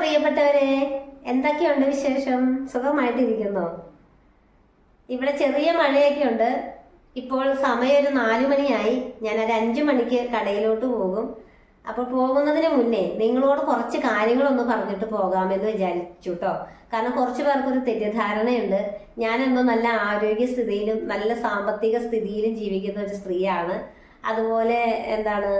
പ്രിയപ്പെട്ടവരെ എന്തൊക്കെയുണ്ട് വിശേഷം? സുഖമായിട്ടിരിക്കുന്നോ? ഇവിടെ ചെറിയ മഴയൊക്കെ ഉണ്ട് ഇപ്പോൾ സമയം ഒരു നാലു മണിയായി. ഞാൻ ഒരു അഞ്ചു മണിക്ക് കടയിലോട്ട് പോകും. അപ്പോൾ പോകുന്നതിന് മുന്നേ നിങ്ങളോട് കുറച്ച് കാര്യങ്ങളൊന്ന് പറഞ്ഞിട്ട് പോകാമെന്ന് വിചാരിച്ചു കേട്ടോ കാരണം കുറച്ച് പേർക്കൊരു തെറ്റിദ്ധാരണയുണ്ട്. ഞാൻ എന്തോ നല്ല ആരോഗ്യസ്ഥിതിയിലും നല്ല സാമ്പത്തിക സ്ഥിതിയിലും ജീവിക്കുന്ന ഒരു സ്ത്രീയാണ്. അതുപോലെ എന്താണ്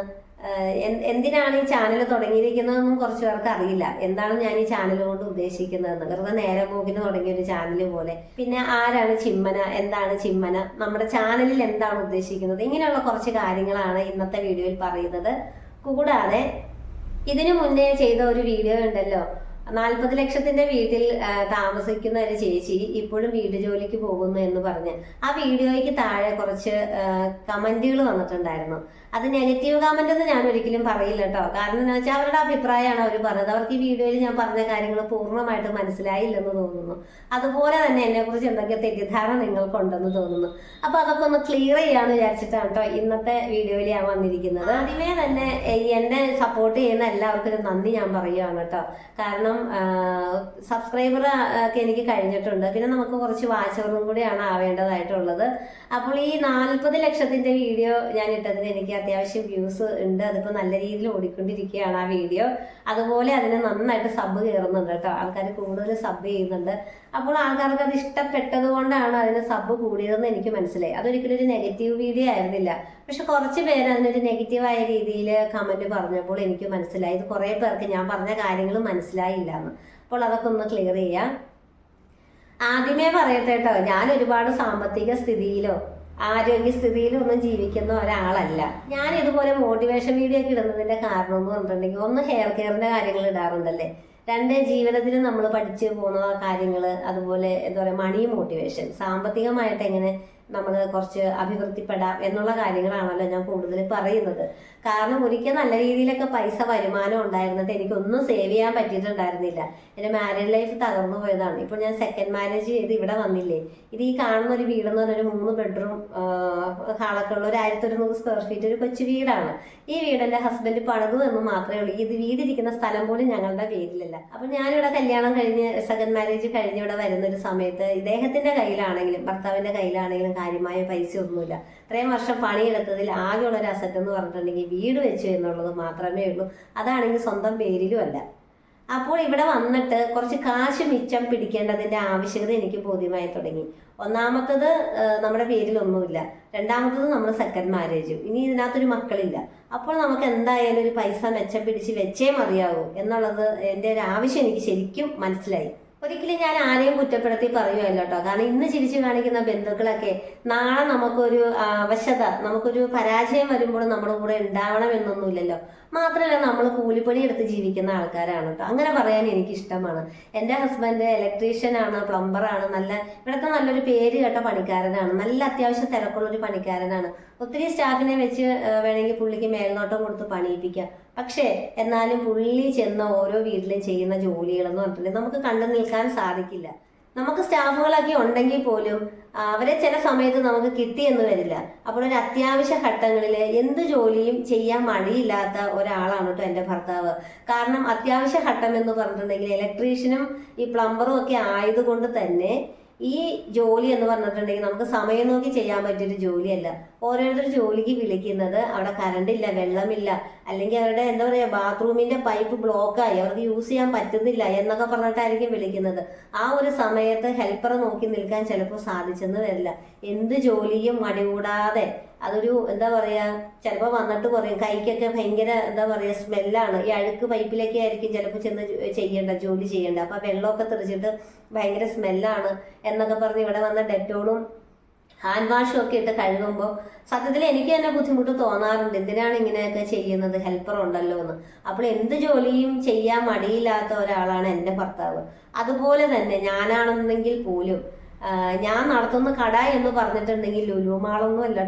എന്തിനാണ് ഈ ചാനൽ തുടങ്ങിയിരിക്കുന്നതെന്നും കുറച്ച് പേർക്ക് അറിയില്ല. എന്താണ് ഞാൻ ഈ ചാനൽ കൊണ്ട് ഉദ്ദേശിക്കുന്നതെന്ന്. വെറുതെ നേരെ പോക്കിന് തുടങ്ങിയ ഒരു ചാനൽ പോലെ. പിന്നെ ആരാണ് ചിമ്മന? എന്താണ് ചിമ്മന? നമ്മുടെ ചാനലിൽ എന്താണ് ഉദ്ദേശിക്കുന്നത്? ഇങ്ങനെയുള്ള കുറച്ച് കാര്യങ്ങളാണ് ഇന്നത്തെ വീഡിയോയിൽ പറയുന്നത്. കൂടാതെ ഇതിനു മുന്നേ ചെയ്ത ഒരു വീഡിയോ ഉണ്ടല്ലോ. നാൽപ്പത് ലക്ഷത്തിന്റെ വീട്ടിൽ താമസിക്കുന്ന ഒരു ചേച്ചി ഇപ്പോഴും വീട് ജോലിക്ക് പോകുന്നു എന്ന് പറഞ്ഞ്. ആ വീഡിയോയ്ക്ക് താഴെ കുറച്ച് കമന്റുകൾ വന്നിട്ടുണ്ടായിരുന്നു. അത് നെഗറ്റീവ് കമന്റ് എന്ന് ഞാൻ ഒരിക്കലും പറയില്ല കേട്ടോ കാരണം എന്താ വെച്ചാൽ അവരുടെ അഭിപ്രായമാണ് അവർ പറഞ്ഞത്. അവർക്ക് ഈ വീഡിയോയിൽ ഞാൻ പറഞ്ഞ കാര്യങ്ങൾ പൂർണമായിട്ട് മനസ്സിലായില്ലെന്ന് തോന്നുന്നു. അതുപോലെ തന്നെ എന്നെ കുറിച്ച് എന്തൊക്കെ തെറ്റിദ്ധാരണ നിങ്ങൾക്കുണ്ടെന്ന് തോന്നുന്നു. അപ്പൊ അതൊക്കെ ഒന്ന് ക്ലിയർ ചെയ്യാന്ന് വിചാരിച്ചിട്ടാണ് കേട്ടോ ഇന്നത്തെ വീഡിയോയിൽ ഞാൻ വന്നിരിക്കുന്നത്. ആദ്യമേ തന്നെ എന്നെ സപ്പോർട്ട് ചെയ്യുന്ന എല്ലാവർക്കും നന്ദി ഞാൻ പറയുകയാണ് കേട്ടോ കാരണം സബ്സ്ക്രൈബർ ഒക്കെ എനിക്ക് കഴിഞ്ഞിട്ടുണ്ട്. പിന്നെ നമുക്ക് കുറച്ച് വാച്ചവറും കൂടിയാണ് ആവേണ്ടതായിട്ടുള്ളത്. അപ്പോൾ ഈ നാൽപ്പത് ലക്ഷത്തിന്റെ വീഡിയോ ഞാൻ ഇട്ടതിന് എനിക്ക് അത്യാവശ്യം വ്യൂസ് ഉണ്ട്. അതിപ്പോൾ നല്ല രീതിയിൽ ഓടിക്കൊണ്ടിരിക്കുകയാണ് ആ വീഡിയോ അതുപോലെ അതിന് നന്നായിട്ട് സബ് കയറുന്നുണ്ട് കേട്ടോ. ആൾക്കാർ കൂടുതൽ സബ് ചെയ്യുന്നുണ്ട്. അപ്പോൾ ആൾക്കാർക്ക് അത് ഇഷ്ടപ്പെട്ടത് കൊണ്ടാണ് അതിന് സബ് കൂടിയതെന്ന് എനിക്ക് മനസ്സിലായി. അതൊരിക്കലും ഒരു നെഗറ്റീവ് വീഡിയോ ആയിരുന്നില്ല. പക്ഷെ കുറച്ച് പേര് അതിനൊരു നെഗറ്റീവായ രീതിയിൽ കമന്റ് പറഞ്ഞപ്പോൾ എനിക്ക് മനസ്സിലായി. ഇത് കുറേ പേർക്ക് ഞാൻ പറഞ്ഞ കാര്യങ്ങൾ മനസ്സിലായില്ല എന്ന്. അപ്പോൾ അതൊക്കെ ഒന്ന് ക്ലിയർ ചെയ്യാം. ആദ്യമേ പറയട്ടെ കേട്ടോ. ഞാൻ ഒരുപാട് സാമ്പത്തിക സ്ഥിതിയിലോ ആരോഗ്യസ്ഥിതിയിലോ ഒന്നും ജീവിക്കുന്ന ഒരാളല്ല. ഞാൻ ഇതുപോലെ മോട്ടിവേഷൻ വീഡിയോ ഒക്കെ ഇടുന്നതിന്റെ കാരണം എന്ന് പറഞ്ഞിട്ടുണ്ടെങ്കിൽ ഒന്ന് ഹെയർ കെയറിന്റെ കാര്യങ്ങൾ ഇടാറുണ്ടല്ലേ? രണ്ട് ജീവിതത്തിൽ നമ്മൾ പഠിച്ചു പോകുന്ന കാര്യങ്ങൾ അതുപോലെ എന്താ പറയുക മണി മോട്ടിവേഷൻ സാമ്പത്തികമായിട്ട് എങ്ങനെ നമ്മൾ കുറച്ച് അഭിവൃദ്ധിപ്പെടാം എന്നുള്ള കാര്യങ്ങളാണല്ലോ ഞാൻ കൂടുതൽ പറയുന്നത്. കാരണം ഒരിക്കൽ നല്ല രീതിയിലൊക്കെ പൈസ വരുമാനം ഉണ്ടായിരുന്നിട്ട് എനിക്കൊന്നും സേവ് ചെയ്യാൻ പറ്റിയിട്ടുണ്ടായിരുന്നില്ല. എന്റെ മാരേജ് ലൈഫ് തകർന്നു പോയതാണ്. ഇപ്പോൾ ഞാൻ സെക്കൻഡ് മാരേജ് ചെയ്ത് ഇവിടെ വന്നില്ലേ. ഇത് ഈ കാണുന്ന ഒരു വീടെന്ന് പറഞ്ഞാൽ ഒരു മൂന്ന് ബെഡ്റൂം ഹാളൊക്കെ ഉള്ള ഒരു ആയിരത്തി ഒരുന്നൂറ് സ്ക്വയർ ഫീറ്റ് ഒരു കൊച്ചു വീടാണ്. ഈ വീട് ഹസ്ബൻഡ് പണിതു എന്ന് മാത്രമേ ഉള്ളൂ. ഇത് വീടിരിക്കുന്ന സ്ഥലം പോലും ഞങ്ങളുടെ പേരിലല്ല. അപ്പൊ ഞാനിവിടെ കല്യാണം കഴിഞ്ഞ് സെക്കൻഡ് മാരേജ് കഴിഞ്ഞ് ഇവിടെ വരുന്ന ഒരു സമയത്ത് ഇദ്ദേഹത്തിന്റെ കയ്യിലാണെങ്കിലും ഭർത്താവിന്റെ കയ്യിലാണെങ്കിലും കാര്യമായ പൈസ ഒന്നുമില്ല ഇത്രയും വർഷം പണിയെടുത്തതിൽ ആകെയുള്ള ഒരു അസറ്റ് എന്ന് പറഞ്ഞിട്ടുണ്ടെങ്കിൽ വീട് വെച്ചു എന്നുള്ളത് മാത്രമേ ഉള്ളൂ. അതാണെങ്കിൽ സ്വന്തം പേരിലും അല്ല അപ്പോൾ ഇവിടെ വന്നിട്ട് കുറച്ച് കാശ് മിച്ചം പിടിക്കേണ്ടതിന്റെ ആവശ്യകത എനിക്ക് ബോധ്യമായി തുടങ്ങി. ഒന്നാമത്തത് നമ്മുടെ പേരിലൊന്നുമില്ല. രണ്ടാമത്തത് നമ്മൾ സെക്കൻഡ് മാരേജും ഇനി ഇതിനകത്തൊരു മക്കളില്ല. അപ്പോൾ നമുക്ക് എന്തായാലും ഒരു പൈസ മെച്ചം പിടിച്ച് വെച്ചേ മതിയാവൂ എന്നുള്ളത് എന്റെ ഒരു ആവശ്യം എനിക്ക് ശരിക്കും മനസ്സിലായി. ഒരിക്കലും ഞാൻ ആരെയും കുറ്റപ്പെടുത്തി പറയുമല്ലോ കേട്ടോ. കാരണം ഇന്ന് ചിരിച്ചു കാണിക്കുന്ന ബന്ധുക്കളൊക്കെ നാളെ നമുക്കൊരു അവശത നമുക്കൊരു പരാജയം വരുമ്പോൾ നമ്മുടെ കൂടെ ഉണ്ടാവണം എന്നൊന്നുമില്ലല്ലോ. മാത്രമല്ല നമ്മൾ കൂലിപ്പണി എടുത്ത് ജീവിക്കുന്ന ആൾക്കാരാണ് കേട്ടോ അങ്ങനെ പറയാൻ എനിക്ക് ഇഷ്ടമാണ് എന്റെ ഹസ്ബൻഡ് ഇലക്ട്രീഷ്യൻ ആണ് പ്ലംബർ ആണ് നല്ല ഇവിടുത്തെ നല്ലൊരു പേര് കേട്ട പണിക്കാരനാണ്. നല്ല അത്യാവശ്യം തിരക്കുള്ള ഒരു പണിക്കാരനാണ്. ഒത്തിരി സ്റ്റാഫിനെ വെച്ച് വേണമെങ്കിൽ പുള്ളിക്ക് മേൽനോട്ടം കൊടുത്ത് പണിയിപ്പിക്കാം. പക്ഷേ എന്നാലും പുള്ളി ചെന്ന ഓരോ വീട്ടിലും ചെയ്യുന്ന ജോലികളെന്ന് പറഞ്ഞിട്ടുണ്ടെങ്കിൽ നമുക്ക് കണ്ടു നിൽക്കാൻ സാധിക്കില്ല. നമുക്ക് സ്റ്റാഫുകളൊക്കെ ഉണ്ടെങ്കിൽ പോലും അവരെ ചില സമയത്ത് നമുക്ക് കിട്ടിയെന്ന് വരില്ല. അപ്പോൾ ഒരു അത്യാവശ്യ ഘട്ടങ്ങളിൽ എന്ത് ജോലിയും ചെയ്യാൻ മടിയില്ലാത്ത ഒരാളാണ് കേട്ടോ എന്റെ ഭർത്താവ്. കാരണം അത്യാവശ്യ ഘട്ടം എന്ന് പറഞ്ഞിട്ടുണ്ടെങ്കിൽ ഇലക്ട്രീഷ്യനും ഈ പ്ലംബറും ഒക്കെ ആയതുകൊണ്ട് തന്നെ ഈ ജോലി എന്ന് പറഞ്ഞിട്ടുണ്ടെങ്കിൽ നമുക്ക് സമയം നോക്കി ചെയ്യാൻ പറ്റിയൊരു ജോലിയല്ല. ഓരോരുത്തർ ജോലിക്ക് വിളിക്കുന്നത് അവിടെ കറണ്ട് ഇല്ല വെള്ളമില്ല അല്ലെങ്കിൽ അവരുടെ എന്താ പറയുക ബാത്റൂമിന്റെ പൈപ്പ് ബ്ലോക്കായി അവർക്ക് യൂസ് ചെയ്യാൻ പറ്റുന്നില്ല എന്നൊക്കെ പറഞ്ഞിട്ടായിരിക്കും വിളിക്കുന്നത്. ആ ഒരു സമയത്ത് ഹെൽപ്പറെ നോക്കി നിൽക്കാൻ ചിലപ്പോൾ സാധിച്ചെന്ന് വരില്ല. എന്ത് ജോലിയും മടികൂടാതെ അതൊരു എന്താ പറയാ ചിലപ്പോൾ വന്നിട്ട് പറയും കൈക്കൊക്കെ ഭയങ്കര എന്താ പറയാ സ്മെല്ലാണ്. ഈ അഴുക്ക് പൈപ്പിലൊക്കെ ആയിരിക്കും ചിലപ്പോൾ ചെന്ന് ചെയ്യേണ്ട ജോലി ചെയ്യേണ്ട. അപ്പൊ വെള്ളമൊക്കെ തെറിച്ചിട്ട് ഭയങ്കര സ്മെല്ലാണ് എന്നൊക്കെ പറഞ്ഞ് ഇവിടെ വന്ന ഡെറ്റോളും ഹാൻഡ് വാഷും ഒക്കെ ഇട്ട് കഴുകുമ്പോൾ സത്യത്തിൽ എനിക്ക് തന്നെ ബുദ്ധിമുട്ട് തോന്നാറുണ്ട്. എന്തിനാണ് ഇങ്ങനെയൊക്കെ ചെയ്യുന്നത്? ഹെൽപ്പർ ഉണ്ടല്ലോ എന്ന്. അപ്പോൾ എന്ത് ജോലിയും ചെയ്യാൻ മടിയില്ലാത്ത ഒരാളാണ് എന്റെ ഭർത്താവ്. അതുപോലെ തന്നെ ഞാനാണെന്നെങ്കിൽ പോലും ഞാൻ നടത്തുന്ന കട എന്ന് പറഞ്ഞിട്ടുണ്ടെങ്കിൽ ലുലുമാളൊന്നും അല്ല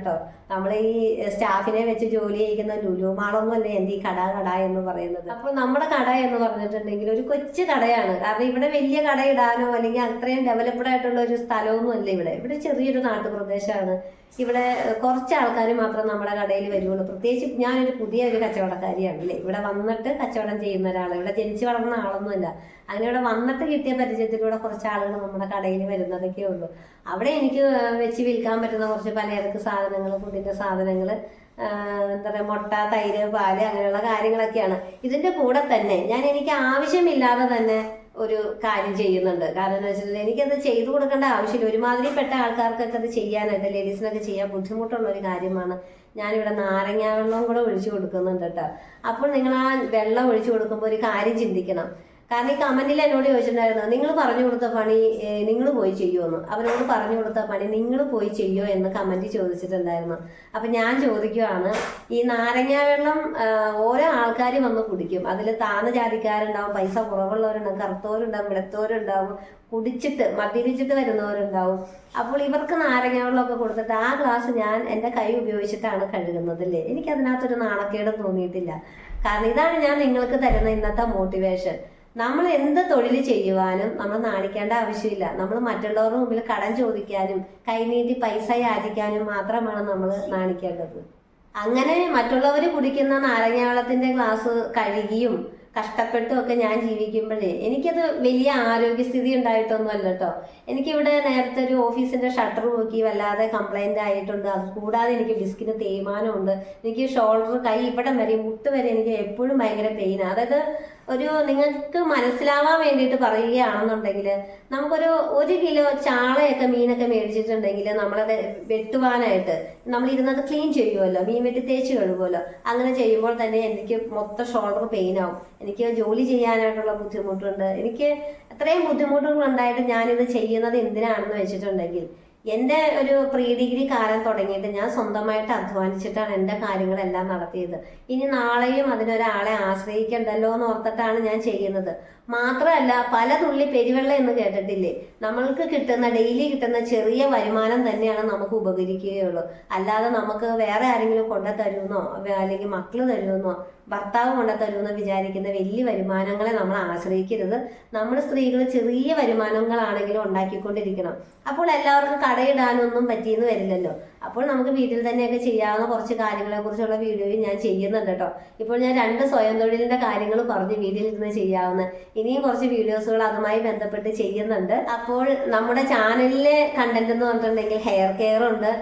നമ്മൾ ഈ സ്റ്റാഫിനെ വെച്ച് ജോലി ചെയ്യിക്കുന്ന ലുലു മാളൊന്നും അല്ലേ എന്റെ ഈ കട കട എന്ന് പറയുന്നത്? അപ്പൊ നമ്മുടെ കട എന്ന് പറഞ്ഞിട്ടുണ്ടെങ്കിൽ ഒരു കൊച്ചു കടയാണ്. കാരണം ഇവിടെ വലിയ കട ഇടാനോ അല്ലെങ്കിൽ അത്രയും ഡെവലപ്ഡ് ആയിട്ടുള്ള ഒരു സ്ഥലമൊന്നും അല്ല ഇവിടെ. ഇവിടെ ചെറിയൊരു നാട്ടുപ്രദേശമാണ്. ഇവിടെ കുറച്ച് ആൾക്കാർ മാത്രം നമ്മുടെ കടയിൽ വരുള്ളൂ പ്രത്യേകിച്ച് ഞാനൊരു പുതിയ ഒരു കച്ചവടക്കാരിയാണ് അല്ലേ? ഇവിടെ വന്നിട്ട് കച്ചവടം ചെയ്യുന്ന ഒരാളാണ്. ഇവിടെ ജനിച്ചു വളർന്ന ആളൊന്നുമല്ല. അങ്ങനെ ഇവിടെ വന്നിട്ട് കിട്ടിയ പരിചയത്തിലൂടെ കുറച്ച് ആളുകൾ നമ്മുടെ കടയിൽ വരുന്നതൊക്കെ ഉള്ളൂ. അവിടെ എനിക്ക് വെച്ച് വിൽക്കാൻ പറ്റുന്ന കുറച്ച് പലചരക്ക് സാധനങ്ങൾ ഫുഡിന്റെ സാധനങ്ങൾ എന്താ പറയുക മുട്ട തൈര് പാൽ അങ്ങനെയുള്ള കാര്യങ്ങളൊക്കെയാണ്. ഇതിന്റെ കൂടെ തന്നെ ഞാൻ എനിക്ക് ആവശ്യമില്ലാതെ തന്നെ ഒരു കാര്യം ചെയ്യുന്നുണ്ട്. കാരണം എന്ന് വെച്ചിട്ടുണ്ടെങ്കിൽ എനിക്കത് ചെയ്തു കൊടുക്കേണ്ട ആവശ്യമില്ല. ഒരുമാതിരിപ്പെട്ട ആൾക്കാർക്കൊക്കെ അത് ചെയ്യാനായിട്ട് ലേഡീസിനൊക്കെ ചെയ്യാൻ ബുദ്ധിമുട്ടുള്ള ഒരു കാര്യമാണ്. ഞാനിവിടെ നാരങ്ങ വെള്ളം കൂടെ ഒഴിച്ചു കൊടുക്കുന്നുണ്ട് കേട്ടോ. അപ്പോൾ നിങ്ങൾ ആ വെള്ളം ഒഴിച്ചു കൊടുക്കുമ്പോൾ ഒരു കാര്യം ചിന്തിക്കണം. കാരണം ഈ കമന്റിൽ എന്നോട് ചോദിച്ചിട്ടുണ്ടായിരുന്നു നിങ്ങൾ പറഞ്ഞു കൊടുത്ത പണി നിങ്ങൾ പോയി ചെയ്യുമെന്ന് അവരോട് പറഞ്ഞു കൊടുത്ത പണി നിങ്ങൾ പോയി ചെയ്യോ എന്ന് കമന്റ് ചോദിച്ചിട്ടുണ്ടായിരുന്നു. അപ്പൊ ഞാൻ ചോദിക്കുവാണ് ഈ നാരങ്ങ വെള്ളം ഓരോ ആൾക്കാർ വന്ന് കുടിക്കും. അതിൽ താന്ന ജാതിക്കാരുണ്ടാവും പൈസ കുറവുള്ളവരുണ്ടാവും കറുത്തവരുണ്ടാവും വെളുത്തവരുണ്ടാവും കുടിച്ചിട്ട് മദ്യപിച്ചിട്ട് വരുന്നവരുണ്ടാവും. അപ്പോൾ ഇവർക്ക് നാരങ്ങ വെള്ളമൊക്കെ കൊടുത്തിട്ട് ആ ഗ്ലാസ് ഞാൻ എന്റെ കൈ ഉപയോഗിച്ചിട്ടാണ് കഴുകുന്നത് അല്ലേ എനിക്ക് അതിനകത്തൊരു നാണക്കേടും തോന്നിയിട്ടില്ല. കാരണം ഇതാണ് ഞാൻ നിങ്ങൾക്ക് തരുന്ന ഇന്നത്തെ മോട്ടിവേഷൻ. നമ്മൾ എന്ത് തൊഴിൽ ചെയ്യുവാനും നമ്മൾ നാണിക്കേണ്ട ആവശ്യമില്ല. നമ്മൾ മറ്റുള്ളവരുടെ മുമ്പിൽ കടം ചോദിക്കാനും കൈനീട്ടി പൈസ യാചിക്കാനും മാത്രമാണ് നമ്മൾ നാണിക്കേണ്ടത്. അങ്ങനെ മറ്റുള്ളവർ കുടിക്കുന്ന നാരങ്ങ വെള്ളത്തിന്റെ ഗ്ലാസ് കഴുകിയും കഷ്ടപ്പെട്ടും ഒക്കെ ഞാൻ ജീവിക്കുമ്പോഴേ എനിക്കത് വലിയ ആരോഗ്യസ്ഥിതി ഉണ്ടായിട്ടൊന്നുമല്ല കേട്ടോ. എനിക്കിവിടെ നേരത്തെ ഒരു ഓഫീസിന്റെ ഷട്ടർ നോക്കി വല്ലാതെ കംപ്ലൈന്റ് ആയിട്ടുണ്ട്. അത് കൂടാതെ എനിക്ക് ഡിസ്കിന് തേയ്മാനമുണ്ട്. എനിക്ക് ഷോൾഡർ കൈ ഇവിടം വരെ മുട്ട് വരെ എനിക്ക് എപ്പോഴും ഭയങ്കര പെയിൻ അതായത് ഒരു നിങ്ങൾക്ക് മനസ്സിലാവാൻ വേണ്ടിയിട്ട് പറയുകയാണെന്നുണ്ടെങ്കിൽ നമുക്കൊരു ഒരു കിലോ ചാളയൊക്കെ മീനൊക്കെ മേടിച്ചിട്ടുണ്ടെങ്കിൽ നമ്മളത് വെട്ടുവാനായിട്ട് നമ്മൾ ഇരുന്നത് ക്ലീൻ ചെയ്യുമല്ലോ മീൻ വെട്ടി തേച്ച് കഴുകുമല്ലോ അങ്ങനെ ചെയ്യുമ്പോൾ തന്നെ എനിക്ക് മൊത്തം ഷോൾഡർ പെയിൻ ആവും. എനിക്ക് ജോലി ചെയ്യാനായിട്ടുള്ള ബുദ്ധിമുട്ടുണ്ട്. എനിക്ക് അത്രയും ബുദ്ധിമുട്ടുകൾ ഉണ്ടായിട്ട് ഞാനിത് ചെയ്യുന്നത് എന്തിനാണെന്ന് വെച്ചിട്ടുണ്ടെങ്കിൽ എന്റെ ഒരു പ്രീ ഡിഗ്രി കാലം തുടങ്ങിയിട്ട് ഞാൻ സ്വന്തമായിട്ട് അധ്വാനിച്ചിട്ടാണ് എന്റെ കാര്യങ്ങളെല്ലാം നടത്തിയത്. ഇനി നാളെയും അതിനൊരാളെ ആശ്രയിക്കണ്ടല്ലോ എന്ന് ഓർത്തിട്ടാണ് ഞാൻ ചെയ്യുന്നത്. മാത്രമല്ല പല തുള്ളി പെരുവെള്ളം എന്ന് കേട്ടിട്ടില്ലേ? നമ്മൾക്ക് കിട്ടുന്ന ഡെയിലി കിട്ടുന്ന ചെറിയ വരുമാനം തന്നെയാണ് നമുക്ക് ഉപകരിക്കുകയുള്ളൂ. അല്ലാതെ നമുക്ക് വേറെ ആരെങ്കിലും കൊണ്ടു തരുമെന്നോ അല്ലെങ്കിൽ മക്കൾ തരുമെന്നോ ഭർത്താവ് കൊണ്ട് തരുമെന്ന് വിചാരിക്കുന്ന വലിയ വരുമാനങ്ങളെ നമ്മൾ ആശ്രയിക്കരുത്. നമ്മൾ സ്ത്രീകൾ ചെറിയ വരുമാനങ്ങളാണെങ്കിലും ഉണ്ടാക്കിക്കൊണ്ടിരിക്കണം. അപ്പോൾ എല്ലാവർക്കും കടയിടാനൊന്നും പറ്റിയെന്ന് വരില്ലല്ലോ. അപ്പോൾ നമുക്ക് വീട്ടിൽ തന്നെയൊക്കെ ചെയ്യാവുന്ന കുറച്ച് കാര്യങ്ങളെ കുറിച്ചുള്ള വീഡിയോയും ഞാൻ ചെയ്യുന്നുണ്ട് കേട്ടോ. ഇപ്പോൾ ഞാൻ രണ്ട് സ്വയം തൊഴിലിന്റെ കാര്യങ്ങൾ പറഞ്ഞു വീട്ടിൽ ഇരുന്ന് ചെയ്യാവുന്ന ഇനിയും കുറച്ച് വീഡിയോസുകൾ അതുമായി ബന്ധപ്പെട്ട് ചെയ്യുന്നുണ്ട്. അപ്പോൾ നമ്മുടെ ചാനലിലെ കണ്ടന്റ് എന്ന് പറഞ്ഞിട്ടുണ്ടെങ്കിൽ ഹെയർ കെയർ ഉണ്ട്.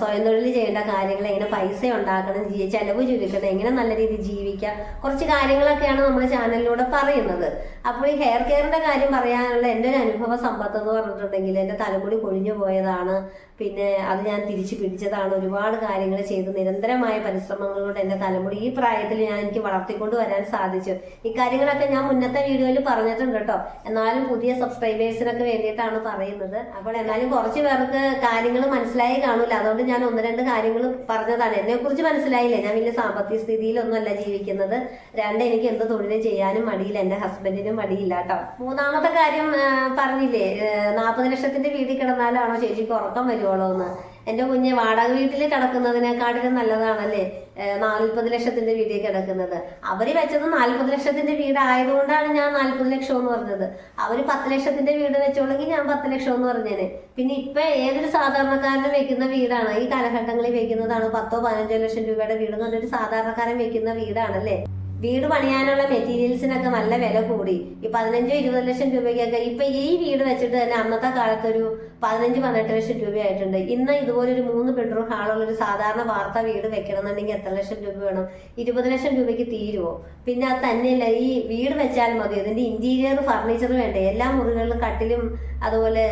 സ്വയം തൊഴിൽ ചെയ്യേണ്ട കാര്യങ്ങൾ എങ്ങനെ പൈസ ഉണ്ടാക്കണം ചെലവ് ചുരുക്കണം എങ്ങനെ നല്ല രീതിയിൽ ജീവിക്കാം. കുറച്ച് കാര്യങ്ങളൊക്കെയാണ് നമ്മൾ ചാനലിലൂടെ പറയുന്നത്. അപ്പോൾ ഈ ഹെയർ കെയറിന്റെ കാര്യം പറയാനുള്ള എന്റെ ഒരു അനുഭവ സമ്പത്ത് എന്ന് പറഞ്ഞിട്ടുണ്ടെങ്കിൽ എന്റെ തലമുടി കൊഴിഞ്ഞു പോയതാണ്. പിന്നെ അത് ഞാൻ തിരിച്ചു പിടിച്ചതാണ്. ഒരുപാട് കാര്യങ്ങൾ ചെയ്ത്. നിരന്തരമായ പരിശ്രമങ്ങളിലൂടെ എന്റെ തലമുടി ഈ പ്രായത്തിൽ ഞാൻ എനിക്ക് വളർത്തിക്കൊണ്ട് വരാൻ സാധിച്ചു. ഈ കാര്യങ്ങളൊക്കെ ഞാൻ മുന്നത്തെ വീഡിയോയിൽ പറഞ്ഞിട്ടുണ്ട് കേട്ടോ. എന്നാലും പുതിയ സബ്സ്ക്രൈബേഴ്സിനൊക്കെ വേണ്ടിയിട്ടാണ് പറയുന്നത്. അപ്പോൾ എന്നാലും കുറച്ച് പേർക്ക് കാര്യങ്ങൾ മനസ്സിലായി കാണൂല. അതുകൊണ്ട് ഞാൻ ഒന്ന് രണ്ട് കാര്യങ്ങൾ പറഞ്ഞതാണ്. എന്നെ കുറിച്ച് മനസ്സിലായില്ലേ? ഞാൻ വലിയ സാമ്പത്തിക സ്ഥിതിയിലൊന്നുമല്ല ജീവിക്കുന്നത്. രണ്ട് എനിക്ക് എന്ത് തൊഴിൽ ചെയ്യാനും മടിയില്ല. എന്റെ ഹസ്ബൻഡിനും മടിയില്ല കേട്ടോ. മൂന്നാമത്തെ കാര്യം പറഞ്ഞില്ലേ? നാൽപ്പത് ലക്ഷത്തിന്റെ വീട്ടിൽ കിടന്നാലാണോ ചേച്ചിക്ക് ഉറക്കം വരുവോളോ എന്ന് എന്റെ കുഞ്ഞ് വാടക വീട്ടിൽ കിടക്കുന്നതിനെക്കാട്ടിലും നല്ലതാണല്ലേ? നാൽപ്പത് ലക്ഷത്തിന്റെ വീട്ടിൽ കിടക്കുന്നത്. അവർ വെച്ചത് നാൽപ്പത് ലക്ഷത്തിന്റെ വീട് ആയതുകൊണ്ടാണ് ഞാൻ നാൽപ്പത് ലക്ഷം എന്ന് പറഞ്ഞത്. അവർ പത്ത് ലക്ഷത്തിന്റെ വീട് വെച്ചോളെങ്കിൽ ഞാൻ പത്ത് ലക്ഷം എന്ന് പറഞ്ഞേനെ. പിന്നെ ഇപ്പൊ ഏതൊരു സാധാരണക്കാരനും വെക്കുന്ന വീടാണ്? ഈ കാലഘട്ടങ്ങളിൽ വെക്കുന്നതാണ് പത്തോ പതിനഞ്ചോ ലക്ഷം രൂപയുടെ വീട് എന്ന് പറഞ്ഞൊരു സാധാരണക്കാരൻ വെക്കുന്ന വീടാണല്ലേ? വീട് പണിയാനുള്ള മെറ്റീരിയൽസിനൊക്കെ നല്ല വില കൂടി. ഈ പതിനഞ്ചോ ഇരുപത് ലക്ഷം രൂപയ്ക്കൊക്കെ ഇപ്പൊ ഈ വീട് വെച്ചിട്ട് തന്നെ അന്നത്തെ കാലത്ത് ഒരു പതിനഞ്ച് പതിനെട്ട് ലക്ഷം രൂപയായിട്ടുണ്ട്. ഇന്ന് ഇതുപോലെ ഒരു മൂന്ന് ബെഡ്റൂം ഹാളുള്ള ഒരു സാധാരണ വാർത്താ വീട് വെക്കണമെന്നുണ്ടെങ്കിൽ എത്ര ലക്ഷം രൂപ വേണം? ഇരുപത് ലക്ഷം രൂപയ്ക്ക് തീരുമോ പിന്നെ അത് തന്നെയല്ല ഈ വീട് വെച്ചാൽ മതി. അതിന്റെ ഇന്റീരിയർ ഫർണിച്ചർ വേണ്ടേ? എല്ലാ മുറികളിലും കട്ടിലും അതുപോലെ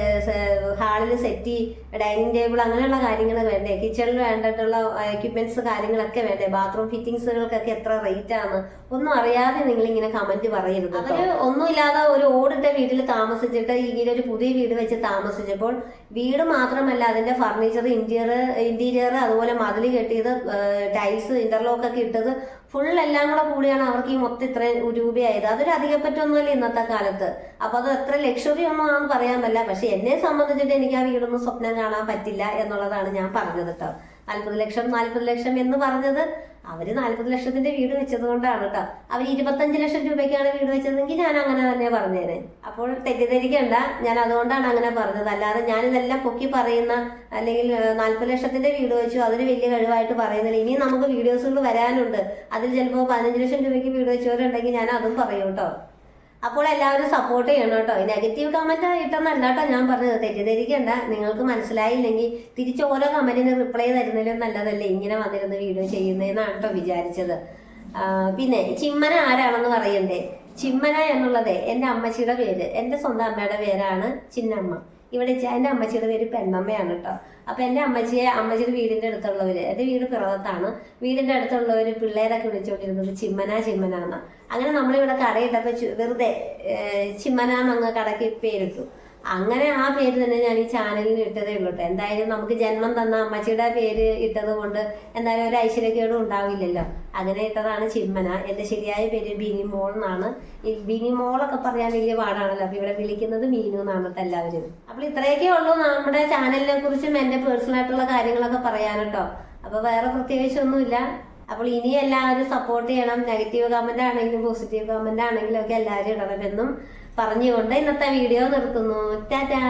ഹാളിൽ സെറ്റി ഡൈനിങ് ടേബിൾ അങ്ങനെയുള്ള കാര്യങ്ങൾ വേണ്ടേ? കിച്ചണിൽ വേണ്ടിയിട്ടുള്ള എക്യുപ്മെന്റ്സ് കാര്യങ്ങളൊക്കെ വേണ്ടേ? ബാത്റൂം ഫിറ്റിംഗ്സുകൾക്കൊക്കെ എത്ര റേറ്റ് ആണ് ഒന്നും അറിയാതെ നിങ്ങൾ ഇങ്ങനെ കമന്റ് പറയരുത് അവർ ഒന്നുമില്ലാതെ ഒരു ഓടിട്ട വീട്ടിൽ താമസിച്ചിട്ട് ഇങ്ങനെ ഒരു പുതിയ വീട് വെച്ച് താമസിച്ചപ്പോൾ വീട് മാത്രമല്ല അതിന്റെ ഫർണിച്ചർ ഇന്റീരിയർ ഇന്റീരിയർ അതുപോലെ മതിൽ കെട്ടിയത് ടൈൽസ് ഇന്റർലോക്ക് ഒക്കെ ഇട്ടത് ഫുൾ എല്ലാം കൂടെ കൂടിയാണ് അവർക്ക് ഈ മൊത്തം ഇത്രയും രൂപയായത്. അതൊരു അധികപ്പറ്റൊന്നുമല്ല ഇന്നത്തെ കാലത്ത്. അപ്പൊ അത് എത്ര ലക്ഷറി ഒന്നും ആണെന്ന് പറയാൻ പറ്റില്ല. പക്ഷെ എന്നെ സംബന്ധിച്ചിട്ട് എനിക്ക് ആ വീടൊന്നും സ്വപ്നം കാണാൻ പറ്റില്ല എന്നുള്ളതാണ് ഞാൻ പറഞ്ഞത് കേട്ടോ. നാൽപ്പത് ലക്ഷം നാൽപ്പത് ലക്ഷം എന്ന് പറഞ്ഞത് അവർ നാൽപ്പത് ലക്ഷത്തിന്റെ വീട് വെച്ചത് കൊണ്ടാണ് കേട്ടോ. അവർ ഇരുപത്തഞ്ച് ലക്ഷം രൂപയ്ക്കാണ് വീട് വെച്ചതെങ്കിൽ ഞാൻ അങ്ങനെ തന്നെ പറഞ്ഞേനെ. അപ്പോൾ തെറ്റിദ്ധരിക്കണ്ട. ഞാൻ അതുകൊണ്ടാണ് അങ്ങനെ പറഞ്ഞത്. അല്ലാതെ ഞാൻ ഇതെല്ലാം പൊക്കി പറയുന്ന അല്ലെങ്കിൽ നാൽപ്പത് ലക്ഷത്തിന്റെ വീട് വെച്ചു. അതൊരു വലിയ കഴിവായിട്ട് പറയുന്നില്ല. ഇനി നമുക്ക് വീഡിയോസുകൾ വരാനുണ്ട്. അതിൽ ചിലപ്പോൾ പതിനഞ്ച് ലക്ഷം രൂപയ്ക്ക് വീട് വെച്ചവരുണ്ടെങ്കിൽ ഞാൻ അതും പറയും കേട്ടോ. അപ്പോൾ എല്ലാവരും സപ്പോർട്ട് ചെയ്യണം കേട്ടോ. നെഗറ്റീവ് കമന്റ് ആയിട്ടൊന്നല്ല കേട്ടോ ഞാൻ പറഞ്ഞത്. തെറ്റിദ്ധരിക്കണ്ട. നിങ്ങൾക്ക് മനസ്സിലായില്ലെങ്കിൽ തിരിച്ച് ഓരോ കമന്റിന് റിപ്ലൈ തരുന്നതിലും നല്ലതല്ലേ ഇങ്ങനെ വന്നിരുന്ന് വീഡിയോ ചെയ്യുന്നതെന്നാണ് കേട്ടോ വിചാരിച്ചത്. പിന്നെ ചിമ്മന ആരാണെന്ന് പറയണ്ടേ? ചിമ്മന എന്നുള്ളത് എന്റെ അമ്മച്ചിയുടെ പേര്. എന്റെ സ്വന്തം അമ്മയുടെ പേരാണ് ചിന്നമ്മ. ഇവിടെ എന്റെ അമ്മച്ചിയുടെ പേര് പെണ്ണമ്മയാണ് കേട്ടോ അപ്പൊ എന്റെ അമ്മച്ചിയെ അമ്മച്ചിയുടെ വീടിന്റെ അടുത്തുള്ളവര് എന്റെ വീട് പിറവത്താണ്. വീടിന്റെ അടുത്തുള്ളവര് പിള്ളേരൊക്കെ വിളിച്ചുകൊണ്ടിരുന്നത് ചിമ്മന ചിമ്മന എന്ന് അങ്ങനെ നമ്മളിവിടെ കടയിട്ടപ്പോൾ വെറുതെ ചിമ്മന എന്നങ്ങ് കടയ്ക്ക് പേരിട്ടു. അങ്ങനെ ആ പേര് തന്നെ ഞാൻ ഈ ചാനലിന് ഇട്ടതേ ഉള്ളൂ എന്തായാലും നമുക്ക് ജന്മം തന്ന അമ്മച്ചിയുടെ പേര് ഇട്ടത് കൊണ്ട് എന്തായാലും ഒരു ഐശ്വര്യക്കേടും ഉണ്ടാവില്ലല്ലോ. അങ്ങനെ ഇട്ടതാണ് ചിമ്മന. എന്റെ ശരിയായ പേര് ബിനി മോൾ എന്നാണ്. ഈ ബിനി ഒക്കെ പറയാൻ വലിയ പാടാണല്ലോ. അപ്പൊ ഇവിടെ വിളിക്കുന്നത് മീനു എന്നാണ് എല്ലാവരും. അപ്പോൾ ഇത്രയൊക്കെ ഉള്ളൂ നമ്മുടെ ചാനലിനെ കുറിച്ചും എന്റെ പേഴ്സണൽ ആയിട്ടുള്ള കാര്യങ്ങളൊക്കെ പറയാനട്ടോ അപ്പോൾ വേറെ പ്രത്യേകിച്ചൊന്നുമില്ല അപ്പോൾ ഇനി എല്ലാവരും സപ്പോർട്ട് ചെയ്യണം. നെഗറ്റീവ് കമന്റ് ആണെങ്കിലും പോസിറ്റീവ് കമന്റ് ആണെങ്കിലും ഒക്കെ എല്ലാവരും ഇടണമെന്നും പറഞ്ഞുകൊണ്ട് ഇന്നത്തെ വീഡിയോ നിർത്തുന്നു. ടാറ്റാ.